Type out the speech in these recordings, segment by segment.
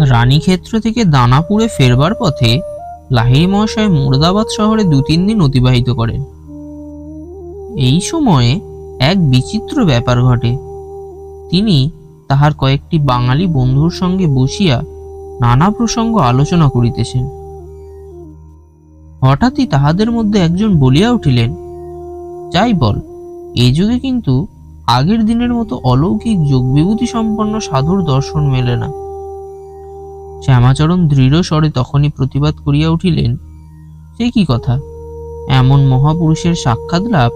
রানীক্ষেত্র থেকে দানাপুরে ফেরবার পথে লাহিড়ী মহাশয় মুর্দাবাদ শহরে দু তিন দিন অতিবাহিত করেন। এই সময়ে এক বিচিত্র ব্যাপার ঘটে। তিনি তাহার কয়েকটি বাঙালি বন্ধুর সঙ্গে বসিয়া নানা প্রসঙ্গ আলোচনা করিতেছেন। হঠাৎই তাহাদের মধ্যে একজন বলিয়া উঠিলেন, যাই বল এই যুগে কিন্তু আগের দিনের মতো অলৌকিক যোগ বিভূতি সম্পন্ন সাধুর দর্শন মেলে না। শ্যামাচরণ দৃঢ় স্বরে তখনই প্রতিবাদ করিয়া উঠিলেন, সে কি কথা? এমন মহাপুরুষের সাক্ষাৎ লাভ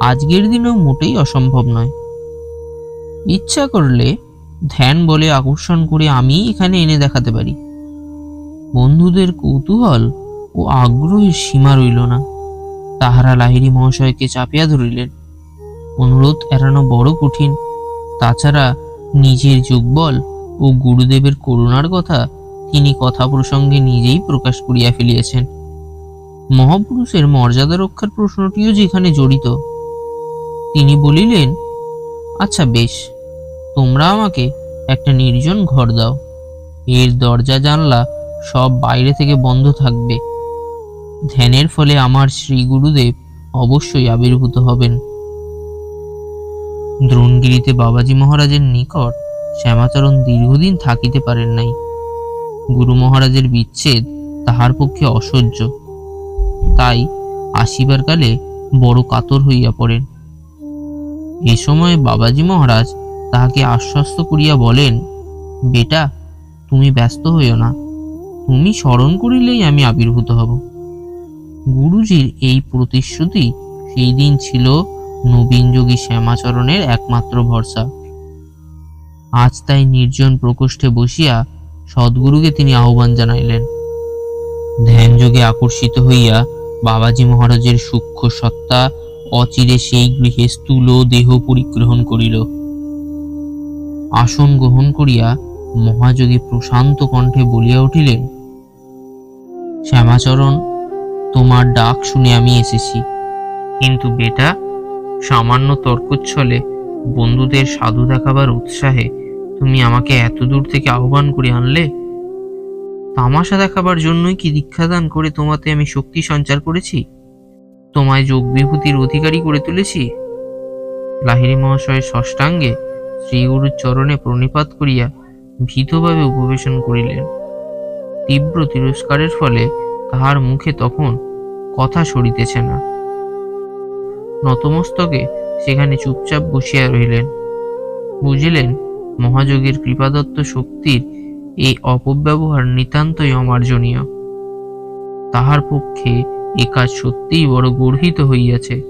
আজকের দিনেও মোটেই অসম্ভব নয়। ইচ্ছা করলে ধ্যান বলে আকর্ষণ করে আমি এখানে এনে দেখাতে পারি। বন্ধুদের কৌতূহল ও আগ্রহের সীমা রইল না। তাহারা লাহিড়ী মহাশয়কে চাপিয়া ধরিলেন। অনুরোধ এড়ানো বড় কঠিন। তাছাড়া নিজের যোগবল ও গুরুদেবের করুণার কথা তিনি কথা প্রসঙ্গে নিজেই প্রকাশ করিয়া ফেলিয়াছেন। মহাপুরুষের মর্যাদা রক্ষার প্রশ্নটিও যেখানে জড়িত, তিনি বলিলেন আচ্ছা বেশ, তোমরা আমাকে একটা নির্জন ঘর দাও। এর দরজা, জানলা সব বাইরে থেকে বন্ধ থাকবে। ধ্যানের ফলে আমার শ্রী গুরুদেব অবশ্যই আবির্ভূত হবেন। দ্রোণগিরিতে বাবাজি মহারাজের নিকট শ্যামাচরণ দীর্ঘদিন থাকিতে পারেন নাই। গুরু মহারাজের বিচ্ছেদ তাহার পক্ষে অসহ্য। তাই আসিবার কালে বড় কাতর হইয়া পড়েন। এ সময় বাবাজি মহারাজ তাহাকে আশ্বস্ত করিয়া বলেন, বেটা, তুমি ব্যস্ত হইও না। তুমি স্মরণ করিলেই আমি আবির্ভূত হব। গুরুজির এই প্রতিশ্রুতি সেই দিন ছিল নবীন যোগী শ্যামাচরণের একমাত্র ভরসা। আজ তাই নির্জন প্রকোষ্ঠে বসিয়া সদ্গুরুকে তিনি আহ্বান জানাইলেন। ধ্যান যোগে আকর্ষিত হইয়া বাবাজি মহারাজের সূক্ষ্ম সত্তা অচিরে সেই গৃহে স্থূল দেহ পরিগ্রহণ করিল। আসন গ্রহণ করিয়া মহাযোগী প্রশান্ত কণ্ঠে বলিয়া উঠিলেন, শ্যামাচরণ, তোমার ডাক শুনে আমি এসেছি। কিন্তু বেটা, সামান্য তর্কচ্ছলে বন্ধুদের সাধু দেখাবার উৎসাহে তুমি আমাকে এত দূর থেকে আহ্বান করে আনলে? তামাশা দেখাবার জন্যই কি দীক্ষাদান করে তোমাতে আমি শক্তি সঞ্চার করেছি? তোমায় যোগ বিভূতির অধিকারী করে তুলেছি? লাহিড়ী মহাশয় ষষ্ঠাঙ্গে শ্রীগুরুর চরণে প্রণিপাত করিয়া ভীতভাবে উপবেশন করিলেন। তীব্র তিরস্কারের ফলে তাহার মুখে তখন কথা সরিতেছে না। নতমস্তকে সেখানে চুপচাপ বসিয়া রহিলেন। বুঝিলেন মহাযোগীর কৃপাদত্ত শক্তির এই অপব্যবহার নিতান্তই অমার্জনীয়। তাহার পক্ষে এ কাজ সত্যিই বড় গর্হিত হইয়াছে।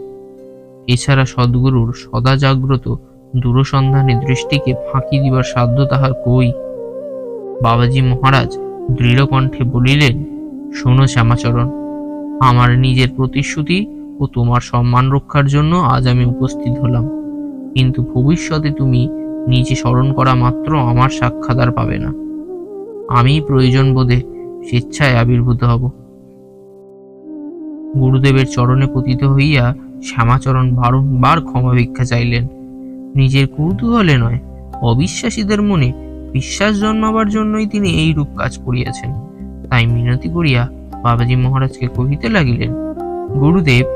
এছাড়া সদ্গুরুর সদা জাগ্রত দূরসন্ধানী দৃষ্টিকে ফাঁকি দিবার সাধ্য তাহার কই? বাবাজি মহারাজ দৃঢ় কণ্ঠে বলিলেন, শোনো শ্যামাচরণ, আমার নিজের প্রতিশ্রুতি ও তোমার সম্মান রক্ষার জন্য আজ আমি উপস্থিত হলাম। কিন্তু ভবিষ্যতে তুমি নিজে স্মরণ করা মাত্র আমার সাক্ষাৎ পাবে না। আমি প্রয়োজন বোধে স্বেচ্ছায় আবির্ভূত হব। গুরুদেবের চরণে পতিত হইয়া শ্যামাচরণ বারংবার ক্ষমা ভিক্ষা চাইলেন। নিজের কৌতূহলে নয়, অবিশ্বাসীদের মনে বিশ্বাস জন্মাবার জন্যই তিনি এই রূপ কাজ করিয়াছেন। তাই মিনতি করিয়া বাবাজি মহারাজকে কহিতে লাগিলেন, গুরুদেব,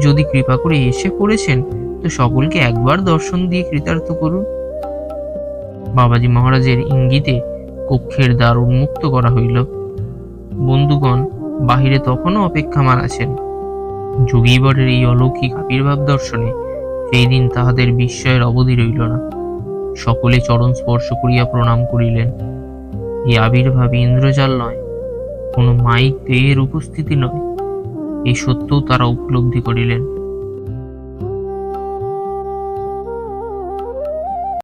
যদি কৃপা করে এসে পড়েছেন, তো সকলকে একবার দর্শন দিয়ে কৃতার্থ করুন। বাবাজি মহারাজের ইঙ্গিতে কক্ষের দ্বার উন্মুক্ত করা হইল। বন্ধুগণ, বাহিরে তখনও অপেক্ষামান আছেন। যোগীবরের এই অলৌকিক আবির্ভাব দর্শনে সেই দিন তাহাদের বিস্ময়ের অবধি রইল না। সকলে চরণ স্পর্শ করিয়া প্রণাম করিলেন। এই আবির্ভাব ইন্দ্রজাল নয়, কোনো মাইক দেহের উপস্থিতি নয় এই সত্যও তারা উপলব্ধি করিলেন।